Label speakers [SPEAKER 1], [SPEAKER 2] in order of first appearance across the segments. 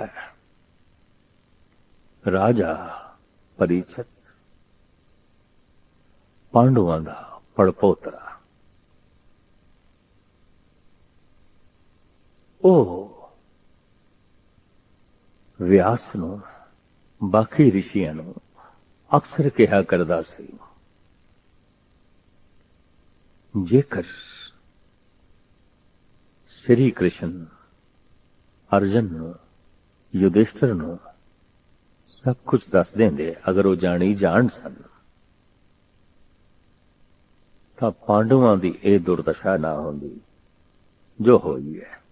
[SPEAKER 1] ਹੈ ਰਾਜਾ ਪਰੀਛਤ ਪਾਂਡਵਾਂ ਦਾ ਪੜਪੋਤਰਾ ਉਹ ਵਿਆਸ ਨੂੰ ਬਾਕੀ ਰਿਸ਼ੀਆਂ ਨੂੰ ਅਕਸਰ ਕਿਹਾ ਕਰਦਾ ਸੀ ਜੇਕਰ ਸ੍ਰੀ ਕ੍ਰਿਸ਼ਨ ਅਰਜਨ ਨੂੰ ਯੁਧਿਸ਼ਟਰ ਨੂੰ ਸਭ ਕੁਝ ਦੱਸ ਦਿੰਦੇ, ਅਗਰ ਉਹ ਜਾਣੀ ਜਾਣ ਸਨ। ਤਾਂ ਪਾਂਡਵਾਂ ਦੀ ਇਹ ਦੁਰਦਸ਼ਾ ਨਾ ਹੁੰਦੀ, ਜੋ ਹੋਈ ਹੈ।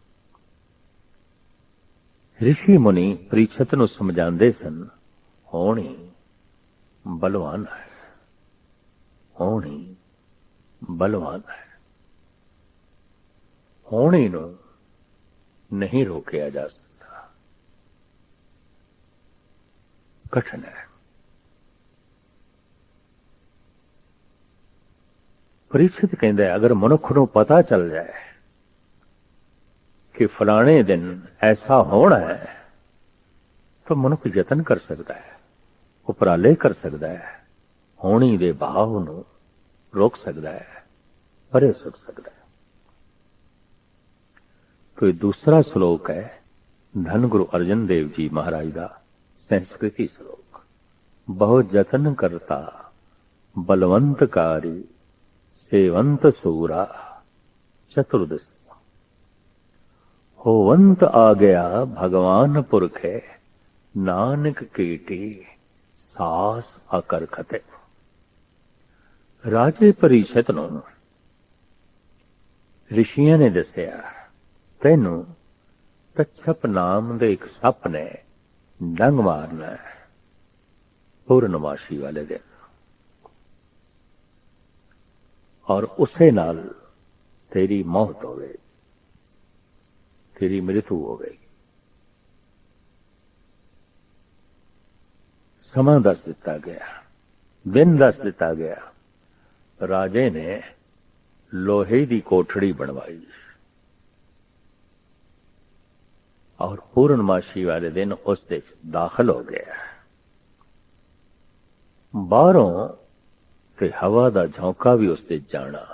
[SPEAKER 1] ਰਿਸ਼ੀ ਮੁਨੀ ਪ੍ਰੀਛਤ ਨੂੰ ਸਮਝਾਉਂਦੇ ਸਨ ਹੋਣੀ ਬਲਵਾਨ ਹੈ। ਹੋਣੀ ਬਲਵਾਨ ਹੈ। ਹੋਣੀ ਨੂੰ ਨਹੀਂ ਰੋਕਿਆ ਜਾ ਸਕਦਾ। ਕਠਨ ਹੈ ਪ੍ਰੀਛਿਤ ਕਹਿੰਦਾ ਅਗਰ ਮਨੁੱਖ ਨੂੰ ਪਤਾ ਚੱਲ ਜਾਏ ਕਿ ਫਲਾਣੇ ਦਿਨ ਐਸਾ ਹੋਣਾ ਹੈ ਤਾਂ ਮਨੁੱਖ ਯਤਨ ਕਰ ਸਕਦਾ ਹੈ ਉਪਰਾਲੇ ਕਰ ਸਕਦਾ ਹੈ ਹੋਣੀ ਦੇ ਭਾਵ ਨੂੰ ਰੋਕ ਸਕਦਾ ਹੈ ਪਰੇ ਸੁੱਟ ਸਕਦਾ ਹੈ ਕੋਈ ਦੂਸਰਾ ਸ਼ਲੋਕ ਹੈ ਧੰਨ ਗੁਰੂ ਅਰਜਨ ਦੇਵ ਜੀ ਮਹਾਰਾਜ ਦਾ ਸੰਸਕ੍ਰਿਤੀ ਸ਼ਲੋਕ ਬਹੁਤ ਯਤਨ ਕਰਤਾ ਬਲਵੰਤਕਾਰੀ ਸੇਵੰਤ ਸੂਰਾ ਚਤੁਰਦਸ਼ ਹੋਵੰਤ ਆ ਗਿਆ ਭਗਵਾਨ ਪੁਰਖੇ ਨਾਨਕ ਕੀਟੀ ਸਾਸ ਅਕਰ ਖਤੇ ਰਾਜੇ ਪਰਿਸ਼ਤ ਨੂੰ ਰਿਸ਼ੀਆਂ ਨੇ ਦੱਸਿਆ ਤੈਨੂੰ ਤਛਪ ਨਾਮ ਦੇ ਇੱਕ ਸੱਪ ਨੇ ਡੰਗ ਮਾਰਨਾ ਹੈ ਪੂਰਨਮਾਸ਼ੀ ਵਾਲੇ ਦਿਨ ਔਰ ਉਸੇ ਨਾਲ ਤੇਰੀ ਮੌਤ ਹੋਵੇ ਤੇਰੀ ਮ੍ਰਿਤੂ ਹੋਵੇਗੀ ਸਮਾਂ ਦੱਸ ਦਿੱਤਾ ਗਿਆ ਦਿਨ ਦੱਸ ਦਿੱਤਾ ਗਿਆ ਰਾਜੇ ਨੇ ਲੋਹੇ ਦੀ ਕੋਠੜੀ ਬਣਵਾਈ ਔਰ ਪੂਰਨਮਾਸ਼ੀ ਵਾਲੇ ਦਿਨ ਉਸ ਦੇ ਦਾਖਲ ਹੋ ਗਿਆ ਬਾਹਰੋਂ ਤੇ ਹਵਾ ਦਾ ਝੋਂਕਾ ਵੀ ਉਸ ਤੇ ਜਾਣਾ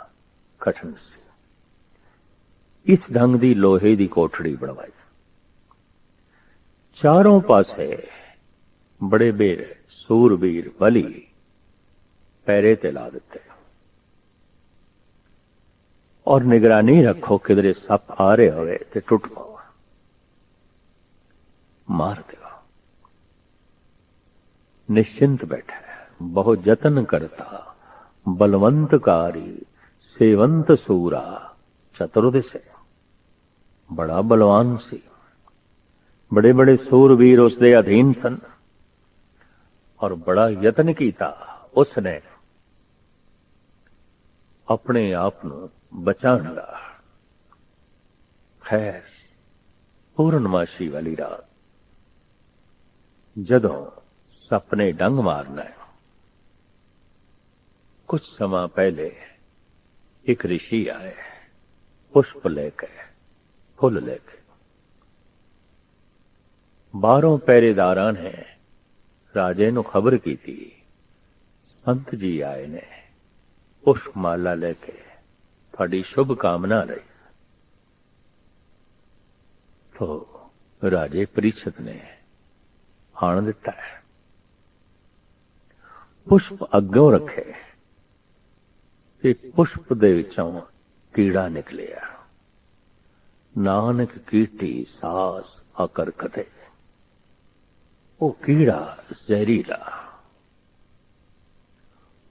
[SPEAKER 1] ਕਠਨ ਸੀ ਇਸ ਢੰਗ ਦੀ ਲੋਹੇ ਦੀ ਕੋਠੜੀ ਬਣਵਾਈ ਚਾਰੋਂ ਪਾਸੇ ਬੜੇ ਬੇਰ ਸੂਰਬੀਰ ਬਲੀ ਪੈਰੇ ਤੇ ਲਾ ਦਿੱਤੇ ਔਰ ਨਿਗਰਾਨੀ ਰੱਖੋ ਕਿਧਰੇ ਸੱਪ ਆ ਰਹੇ ਹੋਵੇ ਤੇ ਟੁੱਟ ਪਾਓ ਮਾਰ ਦਿਓ ਨਿਸ਼ਚਿੰਤ ਬੈਠਾ ਹੈ, ਬਹੁਤ ਯਤਨ ਕਰਤਾ ਬਲਵੰਤਕਾਰੀ, ਸੇਵੰਤ ਸੂਰਾ, ਚਤੁਰਦਿਸ਼। ਬੜਾ ਬਲਵਾਨ ਸੀ। ਬੜੇ ਬੜੇ ਸੂਰਵੀਰ ਉਸ ਦੇ ਅਧੀਨ ਸਨ। ਔਰ ਬੜਾ ਯਤਨ ਕੀਤਾ ਉਸ ਆਪਣੇ ਆਪ ਨੂੰ ਬਚਾਉਣ ਦਾ। ਖੈਰ, ਪੂਰਨਮਾਸ਼ੀ ਵਾਲੀ ਰਾਤ। ਜਦੋਂ ਸਪਨੇ ਡੰਗ ਮਾਰਨਾ ਹੈ। ਕੁਝ ਸਮਾਂ ਪਹਿਲੇ ਇੱਕ ઋષਿ ਆਏ। ਪੁਸ਼ਪ ਲੈ ਕੇ, ਫੁੱਲ ਲੈ ਕੇ। ਬਾਹਰੋਂ ਪਹਿਰੇਦਾਰਾਂ ਨੇ ਰਾਜੇ ਨੂੰ ਖਬਰ ਕੀਤੀ, ਸੰਤ ਜੀ ਆਏ ਨੇ। ਪੁਸ਼ਪ ਮਾਲਾ ਲੈ ਕੇ ਤੁਹਾਡੀ ਸ਼ੁਭ ਕਾਮਨਾ ਲਈ ਤੋ ਰਾਜੇ ਪ੍ਰੀਛਤ ਨੇ ਆਣ ਦਿੱਤਾ ਹੈ। ਪੁਸ਼ਪ ਅੱਗੋਂ ਰੱਖੇ। ਤੇ ਪੁਸ਼ਪ ਦੇ ਵਿੱਚੋਂ ਕੀੜਾ ਨਿਕਲਿਆ। ਨਾਨਕ ਕੀਟੀ ਸਾਸ ਆਕਰ ਕਦੇ ਉਹ ਕੀੜਾ ਜ਼ਹਿਰੀਲਾ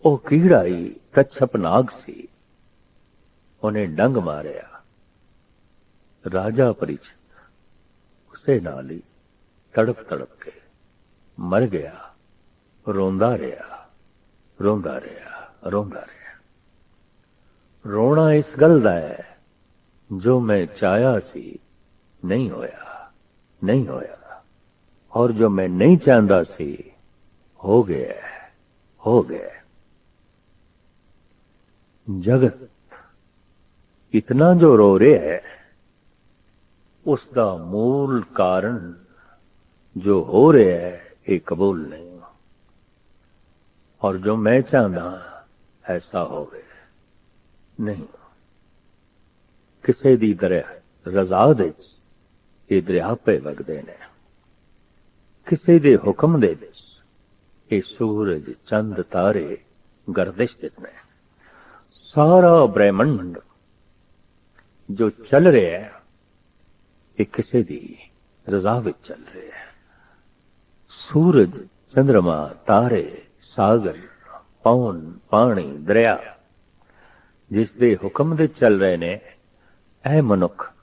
[SPEAKER 1] ਉਹ ਕੀੜਾ ਹੀ ਕੱਛਪ ਨਾਗ ਸੀ। ਉਹਨੇ ਡੰਗ ਮਾਰਿਆ। ਰਾਜਾ ਪਰਿਚਿਤ ਉਸੇ ਨਾਲ ਹੀ ਤੜਪ ਤੜਪ ਕੇ ਮਰ ਗਿਆ, ਰੋਂਦਾ ਰਿਹਾ ਰੋਂਦਾ ਰਿਹਾ ਰੋਂਦਾ ਰਿਹਾ। ਰੋਣਾ ਇਸ ਗੱਲ ਦਾ ਹੈ, ਜੋ ਮੈਂ ਚਾਹਿਆ ਸੀ, ਨਹੀਂ ਹੋਇਆ ਨਹੀਂ ਹੋਇਆ। ਔਰ ਜੋ ਮੈਂ ਨਹੀਂ ਚਾਹੁੰਦਾ ਸੀ, ਹੋ ਗਿਆ ਹੋ ਗਿਆ ਜਗਤ ਇਤਨਾ ਜੋ ਰੋ ਰਿਹਾ ਹੈ ਉਸ ਦਾ ਮੂਲ ਕਾਰਨ ਜੋ ਹੋ ਰਿਹਾ ਹੈ ਇਹ ਕਬੂਲ ਨਹੀਂ ਔਰ ਜੋ ਮੈਂ ਚਾਹੁੰਦਾ ਐਸਾ ਹੋਵੇ ਨਹੀਂ ਕਿਸੇ ਦੀ ਦਰਿਆ ਰਜ਼ਾ ਦੇ ਵਿੱਚ ਇਹ ਦਰਿਆ ਪੈ ਵਗਦੇ ਨੇ ਕਿਸੇ ਦੇ ਹੁਕਮ ਦੇ ਵਿੱਚ ਇਹ ਸੂਰਜ ਚੰਦ ਤਾਰੇ ਗਰਦਿਸ਼ ਦੇ ਨੇ ਸਾਰਾ ਬ੍ਰਹਿਮੰਡ ਜੋ ਚੱਲ ਰਿਹਾ ਹੈ ਇਹ ਕਿਸੇ ਦੀ ਰਜ਼ਾ ਵਿੱਚ ਚੱਲ ਰਿਹਾ ਹੈ ਸੂਰਜ ਚੰ드ਰਮਾ ਤਾਰੇ, ਸਾਗਰ ਪੌਣ ਪਾਣੀ, ਦਰਿਆ, ਜਿਸ ਦੇ ਹੁਕਮ ਦੇ ਚੱਲ ਰਹੇ ਨੇ, ਐ ਮਨੁੱਖ,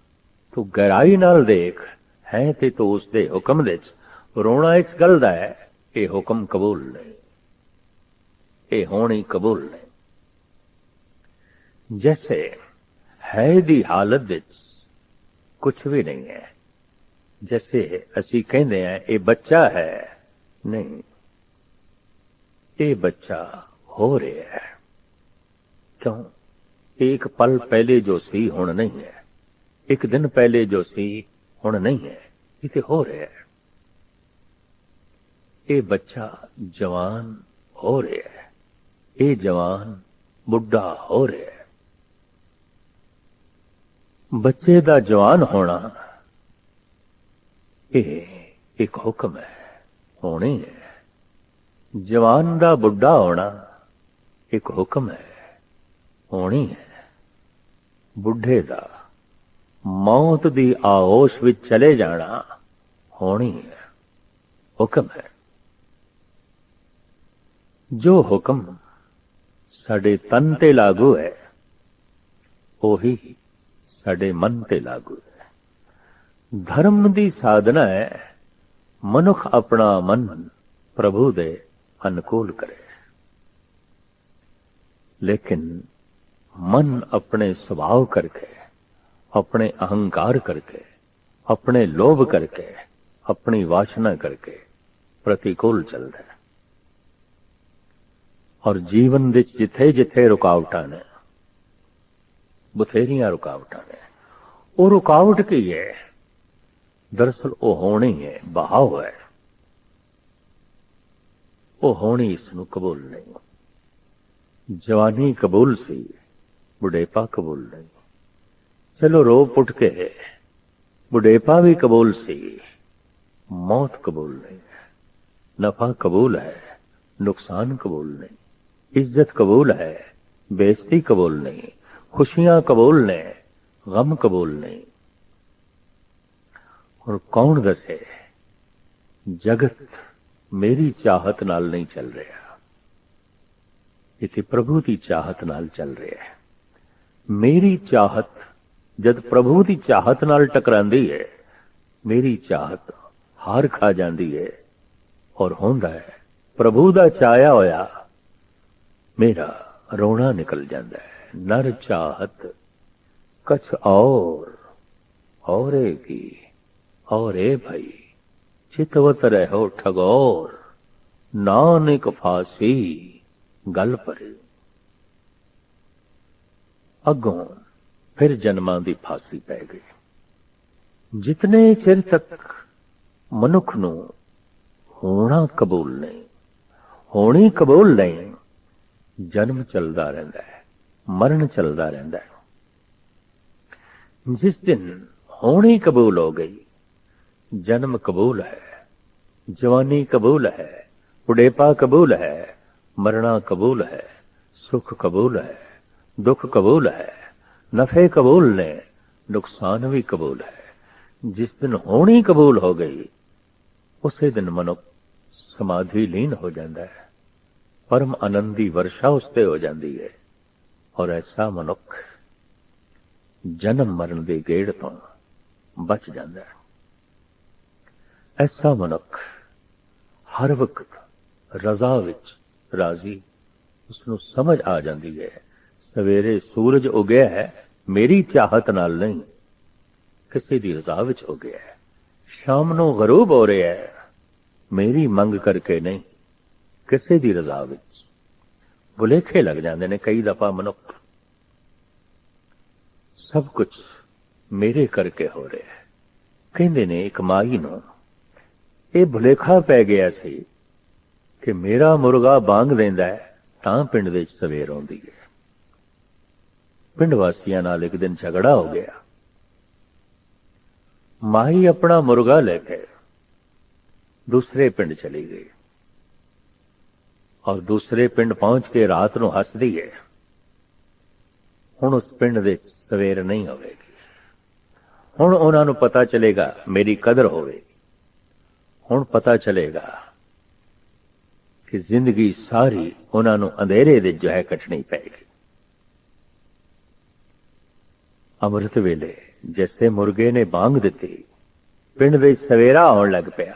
[SPEAKER 1] ਤੂੰ ਗਹਿਰਾਈ ਨਾਲ ਦੇਖ, ਹੈ ਤੇ ਤੂੰ ਉਸ ਦੇ ਹੁਕਮ ਦੇ ਚ ਰੋਣਾ ਇਸ ਗੱਲ ਦਾ ਹੈ, ਇਹ ਹੁਕਮ ਕਬੂਲ ਨਹੀਂ ਇਹ ਹੋਣੀ ਕਬੂਲ ਨਹੀਂ ਜੈਸੇ ਹੈ ਦੀ ਹਾਲਤ ਵਿੱਚ ਕੁਝ ਵੀ ਨਹੀਂ ਹੈ। ਜੈਸੇ ਅਸੀਂ ਕਹਿੰਦੇ ਆ ਇਹ ਬੱਚਾ ਹੈ ਨਹੀਂ ਇਹ ਬੱਚਾ ਹੋ ਰਿਹਾ ਹੈ ਕਿਉਂ ਇੱਕ ਪਲ ਪਹਿਲੇ ਜੋ ਸੀ ਹੁਣ ਨਹੀਂ ਹੈ ਇੱਕ ਦਿਨ ਪਹਿਲੇ ਜੋ ਸੀ ਹੁਣ ਨਹੀਂ ਹੈ ਇਹ ਤੇ ਹੋ ਰਿਹਾ ਹੈ ਇਹ ਬੱਚਾ ਜਵਾਨ ਹੋ ਰਿਹਾ ਹੈ ਇਹ ਜਵਾਨ ਬੁੱਢਾ ਹੋ ਰਿਹਾ ਹੈ ਬੱਚੇ ਦਾ ਜਵਾਨ ਹੋਣਾ ਇਹ, ਇੱਕ ਹੁਕਮ ਹੈ, ਹੋਣੀ ਹੈ। ਜਵਾਨ ਦਾ ਬੁੱਢਾ ਹੋਣਾ ਇੱਕ ਹੁਕਮ ਹੈ, ਹੋਣੀ ਹੈ। ਬੁੱਢੇ ਦਾ, ਮੌਤ ਦੀ ਆਹੋਸ਼ ਵਿੱਚ ਚਲੇ ਜਾਣਾ ਹੋਣੀ ਹੈ, ਹੁਕਮ ਹੈ। ਜੋ ਹੁਕਮ ਸਾਡੇ ਤਨ ਤੇ ਲਾਗੂ ਹੈ, ਉਹੀ ਸਾਡੇ ਮਨ ਤੇ ਲਾਗੂ ਹੈ। ਧਰਮ ਦੀ ਸਾਧਨਾ ਹੈ, ਮਨੁੱਖ ਆਪਣਾ ਮਨ ਪ੍ਰਭੂ ਦੇ ਅਨੁਕੂਲ ਕਰੇ। ਲੇਕਿਨ ਮਨ ਆਪਣੇ ਸੁਭਾਅ ਕਰਕੇ, ਆਪਣੇ ਅਹੰਕਾਰ ਕਰਕੇ, ਆਪਣੇ ਲੋਭ ਕਰਕੇ, ਆਪਣੀ ਵਾਸ਼ਨਾ ਕਰਕੇ ਪ੍ਰਤੀਕੂਲ ਚੱਲਦਾ ਹੈ। ਔਰ ਜੀਵਨ ਵਿੱਚ ਜਿੱਥੇ ਜਿੱਥੇ ਰੁਕਾਵਟਾਂ ਨੇ, ਬਥੇਰੀਆਂ ਰੁਕਾਵਟਾਂ ਨੇ, ਉਹ ਰੁਕਾਵਟ ਕੀ ਹੈ? ਦਰਅਸਲ ਉਹ ਹੋਣੀ ਹੈ ਬਹਾਵ ਹੈ ਉਹ ਹੋਣੀ ਇਸ ਨੂੰ ਕਬੂਲ ਨਹੀਂ ਜਵਾਨੀ ਕਬੂਲ ਸੀ ਬੁਢੇਪਾ ਕਬੂਲ ਨਹੀਂ ਚਲੋ ਰੋ ਪੁੱਟ ਕੇ ਬੁਢੇਪਾ ਵੀ ਕਬੂਲ ਸੀ ਮੌਤ ਕਬੂਲ ਨਹੀਂ ਨਫਾ ਕਬੂਲ ਹੈ ਨੁਕਸਾਨ ਕਬੂਲ ਨਹੀਂ ਇੱਜ਼ਤ ਕਬੂਲ ਹੈ ਬੇਇੱਜ਼ਤੀ ਕਬੂਲ ਨਹੀਂ ਖੁਸ਼ੀਆਂ ਕਬੂਲ ਨੇ ਗਮ ਕਬੂਲ ਨਹੀਂ ਹੁਣ ਕੌਣ ਦੱਸੇ? ਜਗਤ ਮੇਰੀ ਚਾਹਤ ਨਾਲ ਨਹੀਂ ਚੱਲ ਰਿਹਾ। ਇਹ ਪ੍ਰਭੂ ਦੀ ਚਾਹਤ ਨਾਲ ਚੱਲ ਰਿਹਾ ਹੈ। ਮੇਰੀ ਚਾਹਤ, ਜਦ ਪ੍ਰਭੂ ਦੀ ਚਾਹਤ ਨਾਲ ਟਕਰਾਂਦੀ ਹੈ, ਮੇਰੀ ਚਾਹਤ ਹਾਰ ਖਾ ਜਾਂਦੀ ਹੈ ਔਰ ਹੁੰਦਾ ਹੈ, ਪ੍ਰਭੂ ਦਾ ਚਾਇਆ ਹੋਇਆ, ਮੇਰਾ ਰੋਣਾ ਨਿਕਲ ਜਾਂਦਾ ਹੈ। ਨਰ ਚਾਹਤ, ਕਛ ਔਰ ਔਰੇ ਕੀ ਔਰੇ ਭਾਈ ਚਿਤਵਤ ਰਹੋ ਠਗੋਰ ਨਾਨਕ ਫਾਸੀ ਗੱਲ ਪਰੇ ਅੱਗੋਂ ਫਿਰ ਜਨਮਾਂ ਦੀ ਫਾਸੀ ਪੈ ਗਈ ਜਿਤਨੇ ਚਿਰ ਤੱਕ ਮਨੁੱਖ ਨੂੰ ਹੋਣਾ ਕਬੂਲ ਨਹੀਂ ਹੋਣੀ ਕਬੂਲ ਨਹੀਂ ਜਨਮ ਚੱਲਦਾ ਰਹਿੰਦਾ ਹੈ ਮਰਨ ਚੱਲਦਾ ਰਹਿੰਦਾ ਹੈ ਜਿਸ ਦਿਨ ਹੋਣੀ ਕਬੂਲ ਹੋ ਗਈ ਜਨਮ ਕਬੂਲ ਹੈ। ਜਵਾਨੀ ਕਬੂਲ ਹੈ। ਬੁਢੇਪਾ ਕਬੂਲ ਹੈ। ਮਰਨਾ ਕਬੂਲ ਹੈ। ਸੁਖ ਕਬੂਲ ਹੈ। ਦੁੱਖ ਕਬੂਲ ਹੈ। ਨਫੇ ਕਬੂਲ ਨੇ। ਨੁਕਸਾਨ ਵੀ ਕਬੂਲ ਹੈ। ਜਿਸ ਦਿਨ ਹੋਣੀ ਕਬੂਲ ਹੋ ਗਈ, ਉਸੇ ਦਿਨ ਮਨੁੱਖ ਸਮਾਧੀ ਲੀਨ ਹੋ ਜਾਂਦਾ ਹੈ। ਪਰਮ ਆਨੰਦ ਦੀ ਵਰਸ਼ਾ ਉਸ ਤੇ ਹੋ ਜਾਂਦੀ ਹੈ। ਔਰ ਐਸਾ ਮਨੁੱਖ ਜਨਮ ਮਰਨ ਦੇ ਗੇੜ ਤੋਂ ਬਚ ਜਾਂਦਾ ਹੈ। ਐਸਾ ਮਨੁੱਖ ਹਰ ਵਕਤ ਰਜ਼ਾ ਵਿੱਚ ਰਾਜ਼ੀ ਉਸ ਨੂੰ ਸਮਝ ਆ ਜਾਂਦੀ ਹੈ। ਸਵੇਰੇ ਸੂਰਜ ਉਗਿਆ ਹੈ, ਮੇਰੀ ਚਾਹਤ ਨਾਲ ਨਹੀਂ, ਕਿਸੇ ਦੀ ਰਜ਼ਾ ਵਿੱਚ ਹੋ ਗਿਆ ਹੈ। ਸ਼ਾਮ ਨੂੰ ਗਰੂਬ ਹੋ ਰਿਹਾ ਹੈ, ਮੇਰੀ ਮੰਗ ਕਰਕੇ ਨਹੀਂ, ਕਿਸੇ ਦੀ ਰਜ਼ਾ ਵਿੱਚ। ਭੁਲੇਖੇ ਲੱਗ ਜਾਂਦੇ ਨੇ ਕਈ ਦਫਾ ਮਨੁੱਖ। ਸਭ ਕੁਝ ਮੇਰੇ ਕਰਕੇ ਹੋ ਰਿਹਾ ਹੈ। ਕਹਿੰਦੇ ਨੇ ਇੱਕ ਮਾਈ ਨੂੰ ਇਹ ਭੁਲੇਖਾ ਪੈ ਗਿਆ ਸੀ ਕਿ ਮੇਰਾ ਮੁਰਗਾ ਬਾਂਗ ਦਿੰਦਾ ਹੈ, ਤਾਂ ਪਿੰਡ ਦੇ ਵਿੱਚ ਸਵੇਰ ਆਉਂਦੀ ਹੈ। ਪਿੰਡ ਵਾਸੀਆਂ ਨਾਲ ਇੱਕ ਦਿਨ ਝਗੜਾ ਹੋ ਗਿਆ। ਮਾਹੀ ਆਪਣਾ ਮੁਰਗਾ ਲੈ ਕੇ ਦੂਸਰੇ ਪਿੰਡ ਚਲੀ ਗਈ। ਔਰ ਦੂਸਰੇ ਪਿੰਡ ਪਹੁੰਚ ਕੇ ਰਾਤ ਨੂੰ ਹੱਸਦੀ ਹੈ। ਹੁਣ ਉਸ ਪਿੰਡ ਦੇ ਸਵੇਰ ਨਹੀਂ ਹੋਵੇਗੀ। ਹੁਣ ਉਹਨਾਂ ਨੂੰ ਪਤਾ ਚੱਲੇਗਾ, ਮੇਰੀ ਕਦਰ ਹੋਵੇਗੀ। ਹੁਣ ਪਤਾ ਚੱਲੇਗਾ ਕਿ ਜ਼ਿੰਦਗੀ ਸਾਰੀ ਉਹਨਾਂ ਨੂੰ ਅੰਧੇਰੇ ਦੇ ਜੋ ਹੈ ਕੱਟਣੀ ਪਏਗੀ। ਅੰਮ੍ਰਿਤ ਵੇਲੇ ਜਿਸੇ ਮੁਰਗੇ ਨੇ ਬਾਂਗ ਦਿੱਤੀ, ਪਿੰਡ ਵਿੱਚ ਸਵੇਰਾ ਆਉਣ ਲੱਗ ਪਿਆ।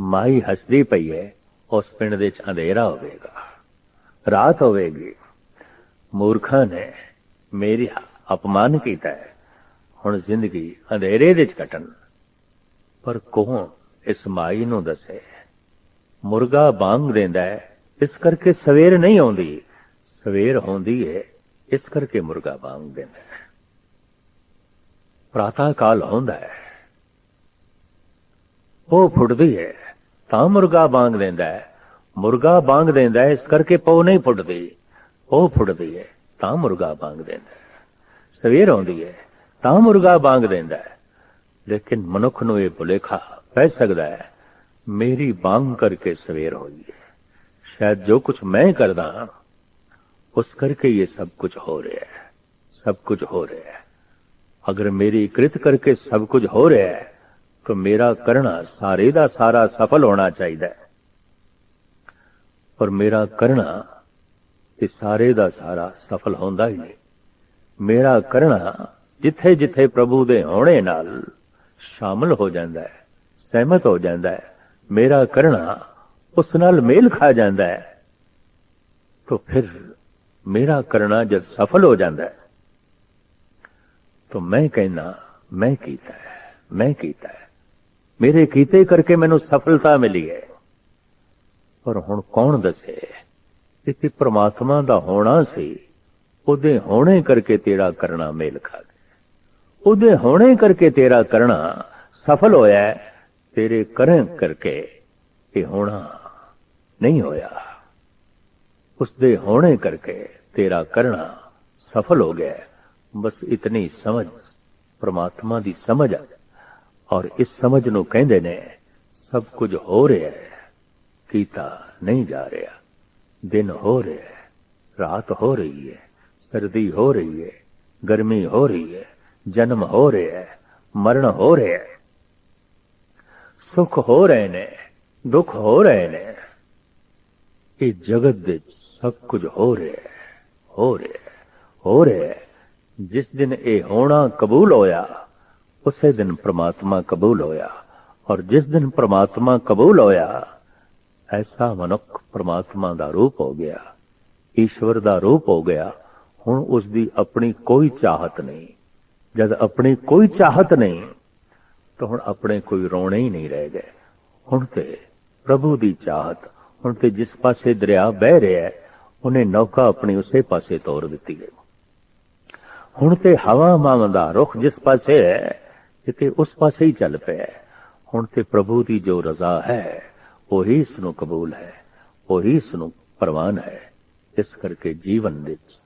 [SPEAKER 1] ਮਾਈ ਹੱਸਦੀ ਪਈ ਹੈ, ਉਸ ਪਿੰਡ ਵਿੱਚ ਅੰਧੇਰਾ ਹੋਵੇਗਾ। ਰਾਤ ਹੋਵੇਗੀ। ਮੂਰਖਾਂ ਨੇ ਮੇਰੀ ਅਪਮਾਨ ਕੀਤਾ ਹੈ। ਹੁਣ ਜ਼ਿੰਦਗੀ ਅੰਧੇਰੇ ਦੇ ਕੱਟਣ। ਪਰ ਕੌਣ ਇਸ ਮਾਈ ਨੂੰ ਦੱਸੇ, ਮੁਰਗਾ ਬਾਂਗ ਦਿੰਦਾ ਹੈ, ਇਸ ਕਰਕੇ ਸਵੇਰ ਨਹੀਂ ਆਉਂਦੀ। ਸਵੇਰ ਹੁੰਦੀ ਹੈ ਇਸ ਕਰਕੇ ਮੁਰਗਾ ਬਾਂਗ ਦਿੰਦਾ ਹੈ। ਪ੍ਰਾਤਾ ਕਾਲ ਹੁੰਦਾ ਹੈ। ਉਹ ਫੁੱਟਦੀ ਹੈ ਤਾਂ ਮੁਰਗਾ ਬਾਂਗ ਦਿੰਦਾ ਹੈ। ਮੁਰਗਾ ਬਾਂਗ ਦਿੰਦਾ ਹੈ, ਇਸ ਕਰਕੇ ਪਉ ਨਹੀਂ ਫੁੱਟਦੀ। ਉਹ ਫੁੱਟਦੀ ਹੈ ਤਾਂ ਮੁਰਗਾ ਬਾਂਗ ਦਿੰਦਾ ਸਵੇਰ ਆਉਂਦੀ ਹੈ ਤਾਂ ਮੁਰਗਾ ਬਾਂਗ ਦਿੰਦਾ ਲੇਕਿਨ ਮਨੁੱਖ ਨੂੰ ਇਹ ਭੁਲੇਖਾ ਪੈ ਸਕਦਾ ਹੈ, ਮੇਰੀ ਬਾਂਗ ਕਰਕੇ ਸਵੇਰ ਹੋਈ ਹੈ। ਸ਼ਾਇਦ ਜੋ ਕੁਝ ਮੈਂ ਕਰਦਾ ਹਾਂ, ਉਸ ਕਰਕੇ ਇਹ ਸਭ ਕੁਝ ਹੋ ਰਿਹਾ ਹੈ, ਸਭ ਕੁਝ ਹੋ ਰਿਹਾ ਹੈ। ਅਗਰ ਮੇਰੀ ਕ੍ਰਿਤ ਕਰਕੇ ਸਭ ਕੁਝ ਹੋ ਰਿਹਾ ਹੈ, ਤਾਂ ਮੇਰਾ ਕਰਨਾ ਸਾਰੇ ਦਾ ਸਾਰਾ ਸਫਲ ਹੋਣਾ ਚਾਹੀਦਾ ਹੈ। ਪਰ ਮੇਰਾ ਕਰਨਾ ਤੇ ਸਾਰੇ ਦਾ ਸਾਰਾ ਸਫਲ ਹੁੰਦਾ ਹੀ ਨਹੀਂ ਮੇਰਾ ਕਰਨਾ ਜਿੱਥੇ ਜਿੱਥੇ ਪ੍ਰਭੂ ਦੇ ਹੋਣੇ ਨਾਲ ਸ਼ਾਮਲ ਹੋ ਜਾਂਦਾ ਹੈ। ਸਹਿਮਤ ਹੋ ਜਾਂਦਾ ਹੈ। ਮੇਰਾ ਕਰਨਾ ਉਸ ਨਾਲ ਮੇਲ ਖਾ ਜਾਂਦਾ ਹੈ। ਤਾਂ ਫਿਰ ਮੇਰਾ ਕਰਨਾ ਜਦ ਸਫਲ ਹੋ ਜਾਂਦਾ ਹੈ ਤਾਂ ਮੈਂ ਕਹਿਣਾ ਮੈਂ ਕੀਤਾ ਹੈ ਮੈਂ ਕੀਤਾ ਹੈ। ਮੇਰੇ ਕੀਤੇ ਕਰਕੇ ਮੈਨੂੰ ਸਫਲਤਾ ਮਿਲੀ ਹੈ। ਪਰ ਹੁਣ ਕੌਣ ਦੱਸੇ? ਕਿ ਪ੍ਰਮਾਤਮਾ ਦਾ ਹੋਣਾ ਸੀ। ਉਹਦੇ ਹੋਣੇ ਕਰਕੇ ਤੇਰਾ ਕਰਨਾ ਮੇਲ ਖਾ ਗਿਆ। ਉਹਦੇ ਹੋਣੇ ਕਰਕੇ ਤੇਰਾ ਕਰਨਾ ਸਫਲ ਹੋਇਆ ਹੈ, ਤੇਰੇ ਕਰਨ ਕਰਕੇ ਇਹ ਹੋਣਾ ਨਹੀਂ ਹੋਇਆ। ਉਸਦੇ ਹੋਣੇ ਕਰਕੇ ਤੇਰਾ ਕਰਨਾ ਸਫਲ ਹੋ ਗਿਆ। ਬਸ ਇਤਨੀ ਸਮਝ ਪ੍ਰਮਾਤਮਾ ਦੀ ਸਮਝ ਆ। ਔਰ ਇਸ ਸਮਝ ਨੂੰ ਕਹਿੰਦੇ ਨੇ, ਸਭ ਕੁਝ ਹੋ ਰਿਹਾ ਹੈ, ਕੀਤਾ ਨਹੀਂ ਜਾ ਰਿਹਾ। ਦਿਨ ਹੋ ਰਿਹਾ ਹੈ, ਰਾਤ ਹੋ ਰਹੀ ਹੈ, ਸਰਦੀ ਹੋ ਰਹੀ ਹੈ, ਗਰਮੀ ਹੋ ਰਹੀ ਹੈ, ਜਨਮ ਹੋ ਰਿਹਾ ਹੈ, ਮਰਨ ਹੋ ਰਿਹਾ ਹੈ। ਸੁਖ ਹੋ ਰਹੇ ਨੇ, ਦੁੱਖ ਹੋ ਰਹੇ ਨੇ। ਇਹ ਜਗਤ ਦੇ ਸਭ ਕੁਝ ਹੋ ਰਿਹਾ ਹੋ ਰਿਹਾ ਹੋ ਰਿਹਾ ਜਿਸ ਦਿਨ ਇਹ ਹੋਣਾ ਕਬੂਲ ਹੋਇਆ, ਉਸੇ ਦਿਨ ਪ੍ਰਮਾਤਮਾ ਕਬੂਲ ਹੋਇਆ। ਔਰ ਜਿਸ ਦਿਨ ਪ੍ਰਮਾਤਮਾ ਕਬੂਲ ਹੋਇਆ, ਐਸਾ ਮਨੁੱਖ ਪ੍ਰਮਾਤਮਾ ਦਾ ਰੂਪ ਹੋ ਗਿਆ, ਈਸ਼ਵਰ ਦਾ ਰੂਪ ਹੋ ਗਿਆ। ਹੁਣ ਉਸ ਦੀ ਆਪਣੀ ਕੋਈ ਚਾਹਤ ਨਹੀਂ। ਜਦ ਆਪਣੀ ਕੋਈ ਚਾਹਤ ਨਹੀਂ ਤਾਂ ਹੁਣ ਆਪਣੇ ਕੋਈ ਰੋਣੇ ਹੀ ਨਹੀਂ ਰਹਿ ਗਏ। ਹੁਣ ਤੇ ਪ੍ਰਭੂ ਦੀ ਚਾਹਤ, ਹੁਣ ਤੇ ਜਿਸ ਪਾਸੇ ਦਰਿਆ ਵਹਿ ਰਿਹਾ ਹੈ, ਉਹਨੇ ਨੌਕਾ ਆਪਣੀ ਉਸੇ ਪਾਸੇ ਤੋਰ ਦਿੱਤੀ ਗਈ ਹੁਣ ਤੇ ਹਵਾ ਮਾਂ ਰੁਖ ਜਿਸ ਪਾਸੇ ਹੈ, ਕਿਤੇ ਉਸ ਪਾਸੇ ਹੀ ਚੱਲ ਪਿਆ ਹੁਣ ਤੇ ਪ੍ਰਭੂ ਦੀ ਜੋ ਰਜ਼ਾ ਹੈ, ਉਹੀ ਇਸ ਨੂੰ ਕਬੂਲ ਹੈ, ਉਹੀ ਇਸ ਨੂੰ ਪ੍ਰਵਾਨ ਹੈ। ਇਸ ਕਰਕੇ ਜੀਵਨ ਵਿੱਚ